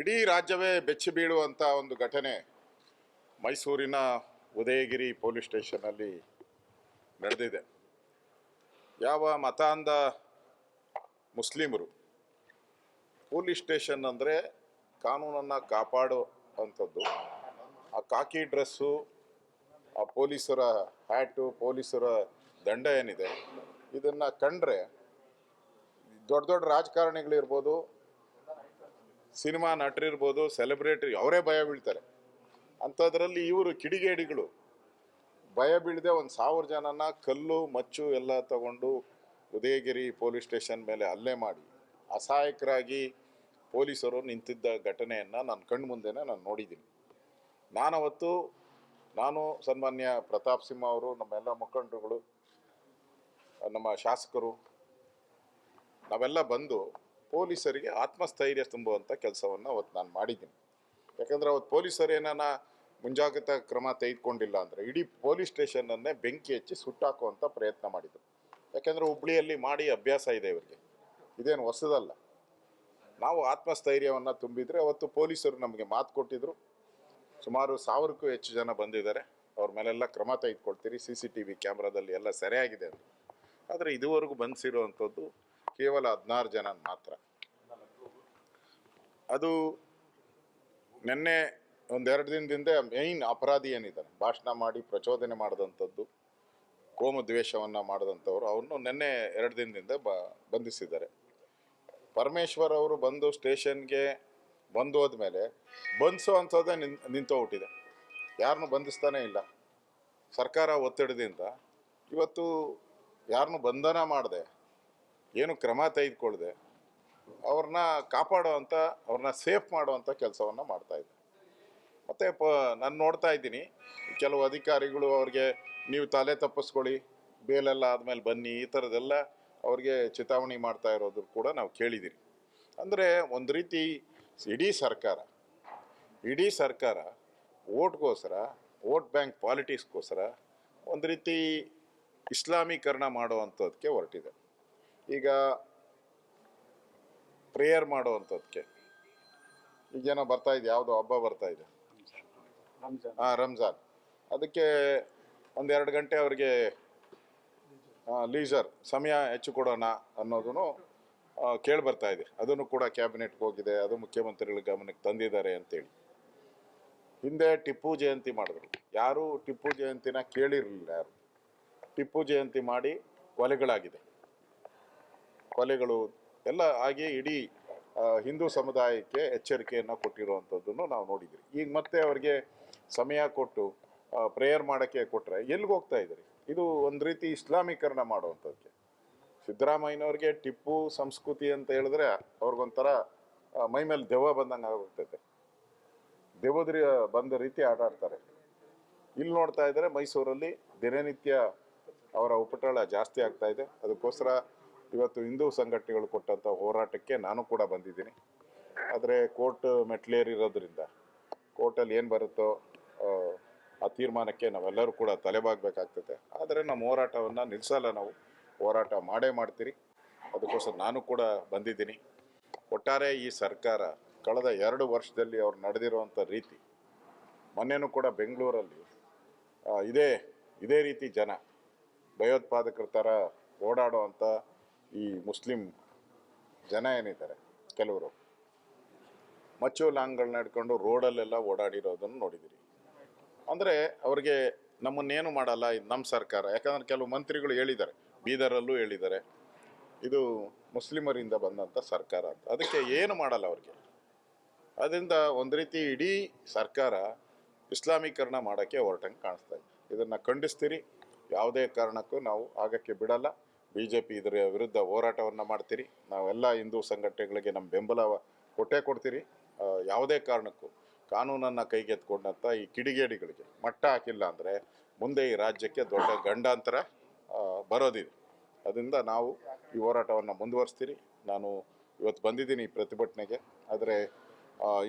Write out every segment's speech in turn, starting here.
ಇಡೀ ರಾಜ್ಯವೇ ಬೆಚ್ಚಿ ಬೀಳುವಂಥ ಒಂದು ಘಟನೆ ಮೈಸೂರಿನ ಉದಯಗಿರಿ ಪೊಲೀಸ್ ಸ್ಟೇಷನಲ್ಲಿ ನಡೆದಿದೆ. ಯಾವ ಮತಾಂಧ ಮುಸ್ಲಿಮರು ಪೊಲೀಸ್ ಸ್ಟೇಷನ್ ಅಂದರೆ ಕಾನೂನನ್ನು ಕಾಪಾಡುವಂಥದ್ದು ಆ ಕಾಕಿ ಡ್ರೆಸ್ಸು, ಆ ಪೊಲೀಸರ ಹ್ಯಾಟು, ಪೊಲೀಸರ ದಂಡ ಏನಿದೆ, ಇದನ್ನು ಕಂಡ್ರೆ ದೊಡ್ಡ ದೊಡ್ಡ ರಾಜಕಾರಣಿಗಳಿರ್ಬೋದು ಸಿನಿಮಾ ನಟರಿರ್ಬೋದು ಸೆಲೆಬ್ರಿಟಿ ಅವರೇ ಭಯ ಬೀಳ್ತಾರೆ. ಅಂಥದ್ರಲ್ಲಿ ಇವರು ಕಿಡಿಗೇಡಿಗಳು. ಭಯ ಬೀಳದೆ ಒಂದು ಸಾವಿರ ಜನನ ಕಲ್ಲು, ಮಚ್ಚು ಎಲ್ಲ ತಗೊಂಡು ಉದಯಗಿರಿ ಪೊಲೀಸ್ ಸ್ಟೇಷನ್ ಮೇಲೆ ಹಲ್ಲೆ ಮಾಡಿ, ಅಸಹಾಯಕರಾಗಿ ಪೊಲೀಸರು ನಿಂತಿದ್ದ ಘಟನೆಯನ್ನು ನನ್ನ ಕಣ್ಣು ಮುಂದೆನೇ ನಾನು ನೋಡಿದ್ದೀನಿ. ನಾನವತ್ತು ನಾನು ಸನ್ಮಾನ್ಯ ಪ್ರತಾಪ್ ಸಿಂಹ ಅವರು, ನಮ್ಮೆಲ್ಲ ಮುಖಂಡರುಗಳು, ನಮ್ಮ ಶಾಸಕರು, ನಾವೆಲ್ಲ ಬಂದು ಪೊಲೀಸರಿಗೆ ಆತ್ಮಸ್ಥೈರ್ಯ ತುಂಬುವಂಥ ಕೆಲಸವನ್ನು ಅವತ್ತು ನಾನು ಮಾಡಿದ್ದೀನಿ. ಯಾಕಂದರೆ ಅವತ್ತು ಪೊಲೀಸರು ಏನಾನ ಮುಂಜಾಗ್ರತಾ ಕ್ರಮ ತೆಗೆದುಕೊಂಡಿಲ್ಲ ಅಂದರೆ ಇಡೀ ಪೊಲೀಸ್ ಸ್ಟೇಷನನ್ನೇ ಬೆಂಕಿ ಹಚ್ಚಿ ಸುಟ್ಟಾಕುವಂಥ ಪ್ರಯತ್ನ ಮಾಡಿದರು. ಯಾಕೆಂದರೆ ಹುಬ್ಳಿಯಲ್ಲಿ ಮಾಡಿ ಅಭ್ಯಾಸ ಇದೆ ಇವರಿಗೆ. ಇದೇನು ಹೊಸದಲ್ಲ. ನಾವು ಆತ್ಮಸ್ಥೈರ್ಯವನ್ನು ತುಂಬಿದರೆ ಅವತ್ತು ಪೊಲೀಸರು ನಮಗೆ ಮಾತು ಕೊಟ್ಟಿದ್ದರು ಸುಮಾರು ಸಾವಿರಕ್ಕೂ ಹೆಚ್ಚು ಜನ ಬಂದಿದ್ದಾರೆ. ಅವ್ರ ಮೇಲೆಲ್ಲ ಕ್ರಮ ತೆಗೆದುಕೊಳ್ತೀರಿ. ಸಿ ಸಿ ಟಿ ವಿ ಕ್ಯಾಮ್ರಾದಲ್ಲಿ ಎಲ್ಲ ಸರಿಯಾಗಿದೆ ಅಂತ. ಆದರೆ ಇದುವರೆಗೂ ಬಂದಿಸಿರುವಂಥದ್ದು ಕೇವಲ ಹದಿನಾರು ಜನ ಮಾತ್ರ. ಅದು ನಿನ್ನೆ ಒಂದೆರಡು ದಿನದಿಂದ ಮೇಯ್ನ್ ಅಪರಾಧಿ ಏನಿದ್ದಾನೆ ಭಾಷಣ ಮಾಡಿ, ಪ್ರಚೋದನೆ ಮಾಡಿದಂಥದ್ದು, ಕೋಮು ದ್ವೇಷವನ್ನು ಮಾಡಿದಂಥವ್ರು, ಅವ್ರನ್ನು ನಿನ್ನೆ ಎರಡು ದಿನದಿಂದ ಬ, ಬಂಧಿಸಿದ್ದಾರೆ. ಪರಮೇಶ್ವರ್ ಅವರು ಬಂದು ಸ್ಟೇಷನ್ಗೆ ಬಂದು ಹೋದ್ಮೇಲೆ ಬಂಧಿಸೋ ಅಂಥದ್ದೇ ನಿನ್ ನಿಂತೋಗ್ಬಿಟ್ಟಿದೆ ಯಾರನ್ನೂ ಬಂಧಿಸ್ತಾನೆ ಇಲ್ಲ. ಸರ್ಕಾರ ಒತ್ತಡದಿಂದ ಇವತ್ತು ಯಾರನ್ನೂ ಬಂಧನ ಮಾಡದೆ, ಏನು ಕ್ರಮ ತೆಗೆದುಕೊಳ್ಳದೆ ಅವ್ರನ್ನ ಕಾಪಾಡುವಂಥ ಅವ್ರನ್ನ ಸೇಫ್ ಮಾಡುವಂಥ ಕೆಲಸವನ್ನು ಮಾಡ್ತಾ ಇದೆ ಮತ್ತು ಪ, ನಾನು ನೋಡ್ತಾ ಇದ್ದೀನಿ. ಕೆಲವು ಅಧಿಕಾರಿಗಳು ಅವ್ರಿಗೆ ನೀವು ತಲೆ ತಪ್ಪಿಸ್ಕೊಳ್ಳಿ, ಬೇಲೆಲ್ಲ ಆದಮೇಲೆ ಬನ್ನಿ, ಈ ಥರದ್ದೆಲ್ಲ ಅವ್ರಿಗೆ ಚಿತಾವಣೆ ಮಾಡ್ತಾ ಇರೋದು ಕೂಡ ನಾವು ಕೇಳಿದ್ದೀರಿ ಅಂದರೆ ಒಂದು ರೀತಿ ಇಡೀ ಸರ್ಕಾರ ಇಡೀ ಸರ್ಕಾರ ಓಟ್ಗೋಸ್ಕರ ವೋಟ್ ಬ್ಯಾಂಕ್ ಪಾಲಿಟಿಕ್ಸ್ಗೋಸ್ಕರ ಒಂದು ರೀತಿ ಇಸ್ಲಾಮೀಕರಣ ಮಾಡುವಂಥದ್ದಕ್ಕೆ ಹೊರಟಿದೆ. ಈಗ ಪ್ರೇಯರ್ ಮಾಡುವಂಥದ್ದಕ್ಕೆ ಈಗೇನೋ ಬರ್ತಾ ಇದೆ ಯಾವುದೋ ಹಬ್ಬ ಬರ್ತಾ ಇದೆ. ರಂಜಾನ್. ಹಾಂ ರಂಜಾನ್. ಅದಕ್ಕೆ ಒಂದೆರಡು ಗಂಟೆ ಅವ್ರಿಗೆ ಲೀಸರ್ ಸಮಯ ಹೆಚ್ಚು ಕೊಡೋಣ ಅನ್ನೋದನ್ನು ಕೇಳಿ ಬರ್ತಾ ಇದೆ. ಅದನ್ನು ಕೂಡ ಕ್ಯಾಬಿನೆಟ್ಗೆ ಹೋಗಿದೆ ಅದು ಮುಖ್ಯಮಂತ್ರಿಗಳ ಗಮನಕ್ಕೆ ತಂದಿದ್ದಾರೆ ಅಂತೇಳಿ. ಹಿಂದೆ ಟಿಪ್ಪು ಜಯಂತಿ ಮಾಡಿದ್ರು. ಯಾರೂ ಟಿಪ್ಪು ಜಯಂತಿನ ಕೇಳಿರಲಿಲ್ಲ ಯಾರು. ಟಿಪ್ಪು ಜಯಂತಿ ಮಾಡಿ ಕೊಲೆಗಳಾಗಿದೆ. ಕೊಲೆಗಳು ಎಲ್ಲ ಹಾಗೆ ಇಡೀ ಹಿಂದೂ ಸಮುದಾಯಕ್ಕೆ ಎಚ್ಚರಿಕೆಯನ್ನು ಕೊಟ್ಟಿರುವಂಥದ್ದನ್ನು ನಾವು ನೋಡಿದ್ದೀವಿ ಈಗ ಮತ್ತೆ ಅವರಿಗೆ ಸಮಯ ಕೊಟ್ಟು ಪ್ರೇಯರ್ ಮಾಡೋಕ್ಕೆ ಕೊಟ್ಟರೆ ಎಲ್ಲಿಗೆ ಹೋಗ್ತಾ ಇದ್ದೀರಿ? ಇದು ಒಂದು ರೀತಿ ಇಸ್ಲಾಮೀಕರಣ ಮಾಡುವಂಥದ್ದಕ್ಕೆ ಸಿದ್ದರಾಮಯ್ಯನವ್ರಿಗೆ ಟಿಪ್ಪು ಸಂಸ್ಕೃತಿ ಅಂತ ಹೇಳಿದ್ರೆ ಅವ್ರಿಗೊಂಥರ ಮೈ ಮೇಲೆ ದೆವ್ವ ಬಂದಂಗೆ ಆಗೋಗ್ತೈತೆ ದೆವ್ವದ್ರಿ ಬಂದ ರೀತಿ ಆಟ ಆಡ್ತಾರೆ. ಇಲ್ಲಿ ನೋಡ್ತಾ ಇದ್ದಾರೆ ಮೈಸೂರಲ್ಲಿ ದಿನನಿತ್ಯ ಅವರ ಉಪಟಳ ಜಾಸ್ತಿ ಆಗ್ತಾ ಇದೆ. ಅದಕ್ಕೋಸ್ಕರ ಇವತ್ತು ಹಿಂದೂ ಸಂಘಟನೆಗಳು ಕೊಟ್ಟಂಥ ಹೋರಾಟಕ್ಕೆ ನಾನು ಕೂಡ ಬಂದಿದ್ದೀನಿ. ಆದರೆ ಕೋರ್ಟ್ ಮೆಟ್ಲೇರಿರೋದ್ರಿಂದ ಕೋರ್ಟಲ್ಲಿ ಏನು ಬರುತ್ತೋ ಆ, ತೀರ್ಮಾನಕ್ಕೆ ನಾವೆಲ್ಲರೂ ಕೂಡ ತಲೆಬಾಗಬೇಕಾಗ್ತದೆ. ಆದರೆ ನಮ್ಮ ಹೋರಾಟವನ್ನು ನಿಲ್ಲಿಸಲ್ಲ ನಾವು. ಹೋರಾಟ ಮಾಡೇ ಮಾಡ್ತೀರಿ. ಅದಕ್ಕೋಸ್ಕರ ನಾನು ಕೂಡ ಬಂದಿದ್ದೀನಿ. ಒಟ್ಟಾರೆ ಈ ಸರ್ಕಾರ ಕಳೆದ ಎರಡು ವರ್ಷದಲ್ಲಿ ಅವ್ರು ನಡೆದಿರುವಂಥ ರೀತಿ ಮೊನ್ನೆನೂ ಕೂಡ ಬೆಂಗಳೂರಲ್ಲಿ ಇದೇ ಇದೇ ರೀತಿ ಜನ ಭಯೋತ್ಪಾದಕರ ಥರ ಓಡಾಡುವಂಥ ಈ ಮುಸ್ಲಿಂ ಜನ ಏನಿದ್ದಾರೆ, ಕೆಲವರು, ಮಚ್ಚು ಲಾಂಗ್ಗಳನ್ನ ಹಿಡ್ಕೊಂಡು ರೋಡಲ್ಲೆಲ್ಲ ಓಡಾಡಿರೋದನ್ನು ನೋಡಿದಿರಿ. ಅಂದರೆ ಅವ್ರಿಗೆ ನಮ್ಮನ್ನೇನು ಮಾಡಲ್ಲ, ಇದು ನಮ್ಮ ಸರ್ಕಾರ. ಯಾಕಂದ್ರೆ ಕೆಲವು ಮಂತ್ರಿಗಳು ಹೇಳಿದ್ದಾರೆ, ಬೀದರಲ್ಲೂ ಹೇಳಿದ್ದಾರೆ, ಇದು ಮುಸ್ಲಿಮರಿಂದ ಬಂದಂಥ ಸರ್ಕಾರ ಅಂತ. ಅದಕ್ಕೆ ಏನು ಮಾಡಲ್ಲ ಅವ್ರಿಗೆ? ಅದರಿಂದ ಒಂದು ರೀತಿ ಇಡೀ ಸರ್ಕಾರ ಇಸ್ಲಾಮೀಕರಣ ಮಾಡೋಕ್ಕೆ ಹೊರಟಂಗೆ ಕಾಣಿಸ್ತಾ ಇದೆ. ಇದನ್ನು ಖಂಡಿಸ್ತೀರಿ, ಯಾವುದೇ ಕಾರಣಕ್ಕೂ ನಾವು ಆಗಕ್ಕೆ ಬಿಡಲ್ಲ. ಬಿ ಜೆ ಪಿ ಇದರ ವಿರುದ್ಧ ಹೋರಾಟವನ್ನು ಮಾಡ್ತೀರಿ? ನಾವೆಲ್ಲ ಹಿಂದೂ ಸಂಘಟನೆಗಳಿಗೆ ನಮ್ಮ ಬೆಂಬಲ ಕೊಟ್ಟೇ ಕೊಡ್ತೀರಿ. ಯಾವುದೇ ಕಾರಣಕ್ಕೂ ಕಾನೂನನ್ನು ಕೈಗೆತ್ಕೊಂಡಂಥ ಈ ಕಿಡಿಗೇಡಿಗಳಿಗೆ ಮಟ್ಟ ಹಾಕಿಲ್ಲ ಅಂದರೆ ಮುಂದೆ ಈ ರಾಜ್ಯಕ್ಕೆ ದೊಡ್ಡ ಗಂಡಾಂತರ ಬರೋದಿದೆ. ಅದರಿಂದ ನಾವು ಈ ಹೋರಾಟವನ್ನು ಮುಂದುವರಿಸ್ತೀರಿ. ನಾನು ಇವತ್ತು ಬಂದಿದ್ದೀನಿ ಈ ಪ್ರತಿಭಟನೆಗೆ. ಆದರೆ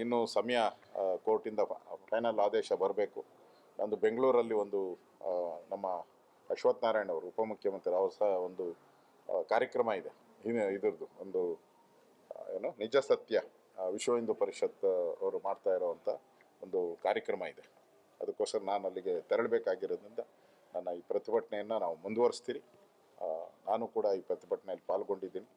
ಇನ್ನೂ ಸಮಯ ಕೋರ್ಟಿಂದ ಫೈನಲ್ ಆದೇಶ ಬರಬೇಕು. ನಂದು ಬೆಂಗಳೂರಲ್ಲಿ ಒಂದು ನಮ್ಮ ಅಶ್ವಥ್ ನಾರಾಯಣ್ ಅವರು ಉಪಮುಖ್ಯಮಂತ್ರಿ ಅವರು ಸಹ ಒಂದು ಕಾರ್ಯಕ್ರಮ ಇದೆ. ಇದ್ರದ್ದು ಒಂದು ಏನು ನಿಜ ಸತ್ಯ ವಿಶ್ವ ಹಿಂದೂ ಪರಿಷತ್ ಅವರು ಮಾಡ್ತಾ ಇರೋವಂಥ ಒಂದು ಕಾರ್ಯಕ್ರಮ ಇದೆ. ಅದಕ್ಕೋಸ್ಕರ ನಾನು ಅಲ್ಲಿಗೆ ತೆರಳಬೇಕಾಗಿರೋದ್ರಿಂದ ನನ್ನ ಈ ಪ್ರತಿಭಟನೆಯನ್ನು ನಾವು ಮುಂದುವರಿಸ್ತೀರಿ. ನಾನು ಕೂಡ ಈ ಪ್ರತಿಭಟನೆಯಲ್ಲಿ ಪಾಲ್ಗೊಂಡಿದ್ದೀನಿ.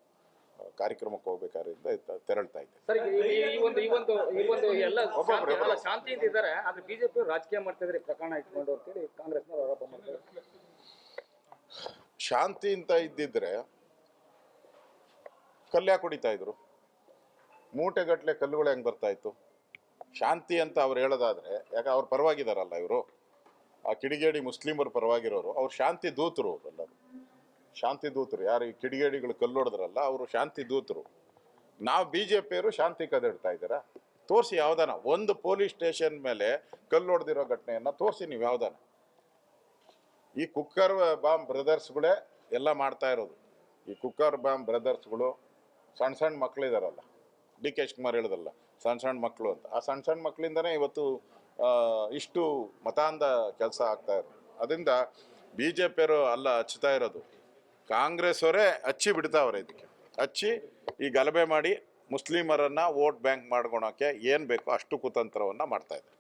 ಕಾರ್ಯಕ್ರಮಕ್ಕೆ ಹೋಗ್ಬೇಕಾದ್ರಿಂದ ತೆರಳ್ತಾ ಇದ್ದೆ ಸರ್ ಈ- ಈ- ಈ ಒಂದು ಈ ಒಂದು ಈ ಒಂದು ಎಲ್ಲ ಒಬ್ಬೊಬ್ರು, ಶಾಂತಿ- ಎಲ್ಲ ಒಬ್ಬೊಬ್ರು. ಶಾಂತಿಯಿಂದ ಇದ್ದಾರೆ ಆದ್ರೆ ಬಿಜೆಪಿ ರಾಜಕೀಯ ಮಾಡ್ತಿದ್ರೆ ಪ್ರಕರಣ ಇಟ್ಕೊಂಡು ಅಂತೇಳಿ ಕಾಂಗ್ರೆಸ್ನವರು ಆರೋಪ ಮಾಡ್ತಾರೆ. ಶಾಂತಿ ಅಂತ ಇದ್ದಿದ್ರೆ ಕಲ್ಯಾಕ್ ಹೊಡಿತಾ ಇದ್ರು? ಮೂಟೆಗಟ್ಟಲೆ ಕಲ್ಲುಗಳು ಹೆಂಗೆ ಬರ್ತಾ ಇತ್ತು? ಶಾಂತಿ ಅಂತ ಅವ್ರು ಹೇಳೋದಾದ್ರೆ ಯಾಕೆ ಅವ್ರು ಪರವಾಗಿದಾರಲ್ಲ ಇವರು. ಆ ಕಿಡಿಗೇಡಿ ಮುಸ್ಲಿಮರು ಪರವಾಗಿರೋರು. ಅವ್ರು ಶಾಂತಿ ದೂತರು ಎಲ್ಲರೂ. ಶಾಂತಿ ದೂತರು. ಯಾರು ಈ ಕಿಡಿಗೇಡಿಗಳು ಕಲ್ಲೊಡೆದ್ರಲ್ಲ ಅವರು ಶಾಂತಿ ದೂತರು. ನಾವು ಬಿ ಜೆ ಪಿಯವರು ಶಾಂತಿ ಕದಿಡ್ತಾ ಇದ್ದೀರಾ? ತೋರಿಸಿ ಯಾವ್ದಾನ. ಒಂದು ಪೊಲೀಸ್ ಸ್ಟೇಷನ್ ಮೇಲೆ ಕಲ್ಲು ಹೊಡೆದಿರೋ ಘಟನೆಯನ್ನ ತೋರಿಸಿ ನೀವು ಯಾವ್ದಾನ. ಈ ಕುಕ್ಕರ್ ಬಾಂಬ್ ಬ್ರದರ್ಸ್ಗಳೇ ಎಲ್ಲ ಮಾಡ್ತಾ ಇರೋದು. ಈ ಕುಕ್ಕರ್ ಬಾಂಬ್ ಬ್ರದರ್ಸ್ಗಳು ಸಣ್ಣ ಸಣ್ಣ ಮಕ್ಕಳಿದಾರಲ್ಲ ಡಿ ಕೆ ಶಿವಕುಮಾರ್ ಹೇಳಿದಲ್ಲ ಸಣ್ಣ ಸಣ್ಣ ಮಕ್ಕಳು ಅಂತ. ಆ ಸಣ್ಣ ಸಣ್ಣ ಮಕ್ಕಳಿಂದನೇ ಇವತ್ತು ಇಷ್ಟು ಮತಾಂಧ ಕೆಲಸ ಆಗ್ತಾ ಇರೋದು. ಅದರಿಂದ ಬಿ ಜೆ ಪಿಯವರು ಅಲ್ಲ ಹಚ್ತಾ ಇರೋದು. ಕಾಂಗ್ರೆಸ್ ಅವರೇ ಹಚ್ಚಿ ಬಿಡ್ತಾವ್ರೆ ಇದಕ್ಕೆ. ಹಚ್ಚಿ ಈ ಗಲಭೆ ಮಾಡಿ ಮುಸ್ಲಿಮರನ್ನು ವೋಟ್ ಬ್ಯಾಂಕ್ ಮಾಡ್ಕೊಳೋಕ್ಕೆ ಏನು ಬೇಕೋ ಅಷ್ಟು ಕುತಂತ್ರವನ್ನು ಮಾಡ್ತಾ ಇದ್ದಾರೆ.